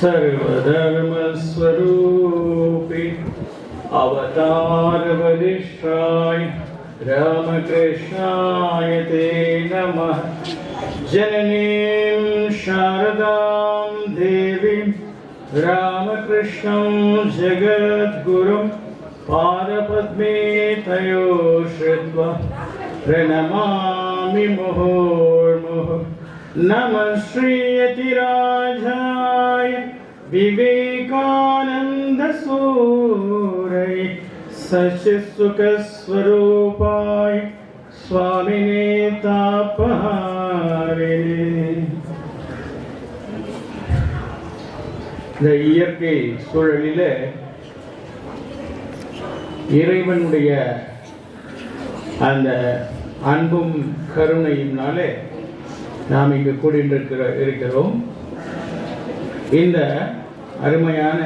सर्वधर्मस्वरूपि अवतारवरिष्ठाय रामकृष्णाय ते नमः। जननीं शारदां देवीं, रामकृष्णं जगद्गुरुं पारपद्मे तयो श्रुत्वा प्रणमामि मुहोर्मुहुः। नमः श्रीयतिराजाय विवेकानन्दसूरै सचित्सुखस्वरूपाय स्वामिने तापहारिणे இந்த இயற்கை சூழலில் இறைவனுடைய அந்த அன்பும் கருணையினாலே நாம் இங்கு கூடியிருக்கிற இருக்கிறோம். இந்த அருமையான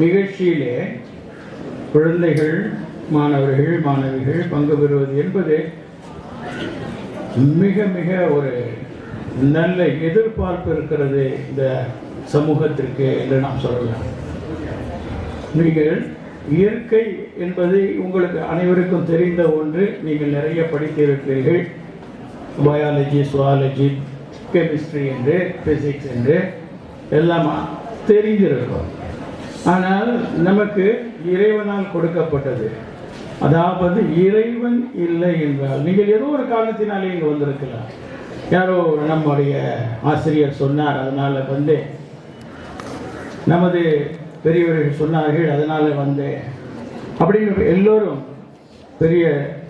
நிகழ்ச்சியிலே குழந்தைகள் மாணவர்கள் மாணவிகள் பங்கு பெறுவது என்பது மிக மிக ஒரு நல்ல எதிர்பார்ப்பு இருக்கிறது இந்த சமூகத்திற்கு என்று நாம் சொல்லலாம். நீங்கள் இயற்கை என்பது உங்களுக்கு அனைவருக்கும் தெரிந்த ஒன்று. நீங்கள் நிறைய படித்திருக்கிறீர்கள். பயாலஜி சுவாலஜி கெமிஸ்ட்ரி என்று ஃபிசிக்ஸ் என்று எல்லாம் தெரிந்திருக்கும். ஆனால் நமக்கு இறைவனால் கொடுக்கப்பட்டது. அதாவது இறைவன் இல்லை என்றால் நீங்கள் ஏதோ ஒரு காரணத்தினாலே இங்கே வந்திருக்கலாம். யாரோ நம்முடைய ஆசிரியர் சொன்னார் அதனால் வந்து. நமது பெரியவர்கள் சொன்னார்கள் அதனால் வந்தேன் அப்படின்னு எல்லோரும் பெரிய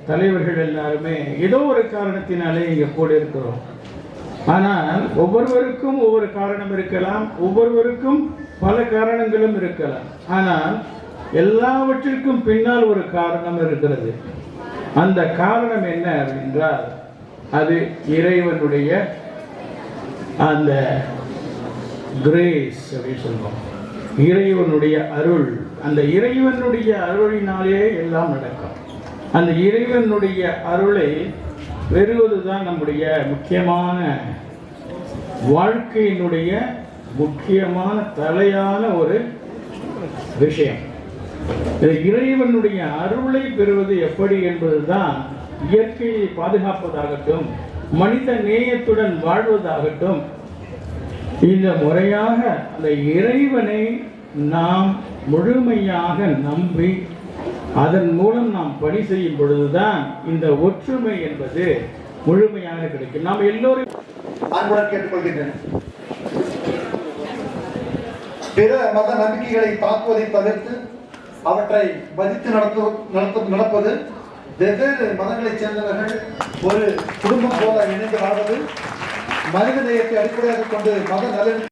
தலைவர்கள் எல்லாருமே ஏதோ ஒரு காரணத்தினாலே இங்கே கூட இருக்கிறோம். ஆனால் ஒவ்வொருவருக்கும் ஒவ்வொரு காரணம் இருக்கலாம் ஒவ்வொருவருக்கும் பல காரணங்களும் இருக்கலாம். ஆனால் எல்லாவற்றிற்கும் பின்னால் ஒரு காரணம் இருக்கிறது. அந்த காரணம் என்ன என்றால் அது இறைவனுடைய அந்த கிரேஸ் அப்படின்னு சொல்லுவோம். இறைவனுடைய அருள் அந்த இறைவனுடைய அருளினாலே எல்லாம் நடக்கும். அந்த இறைவனுடைய அருளை பெறுவதுதான் நம்முடைய முக்கியமான வாழ்க்கையினுடைய முக்கியமான தலையான ஒரு விஷயம். இந்த இறைவனுடைய அருளை பெறுவது எப்படி என்பதுதான் இயற்கையை பாதுகாப்பதாகட்டும் மனித நேயத்துடன் வாழ்வதாகட்டும் இந்த முறையாக அந்த இறைவனை நாம் முழுமையாக நம்பி அதன் மூலம் நாம் பணி செய்யும் பொழுதுதான் இந்த ஒற்றுமை என்பது முழுமையாக கிடைக்கும். நாம் எல்லோரும் அன்புடன் கேட்டுக்கொள்கின்றன. பிற மத நம்பிக்கைகளை தாக்குவதை தவிர்த்து அவற்றை மதித்து நடத்து நடத்த நடப்பது வெவ்வேறு மதங்களைச் சேர்ந்தவர்கள் ஒரு குடும்பம் போல இணைந்து வாழ்வது மனித நேயத்தை அடிப்படையாக கொண்டு மத நலன்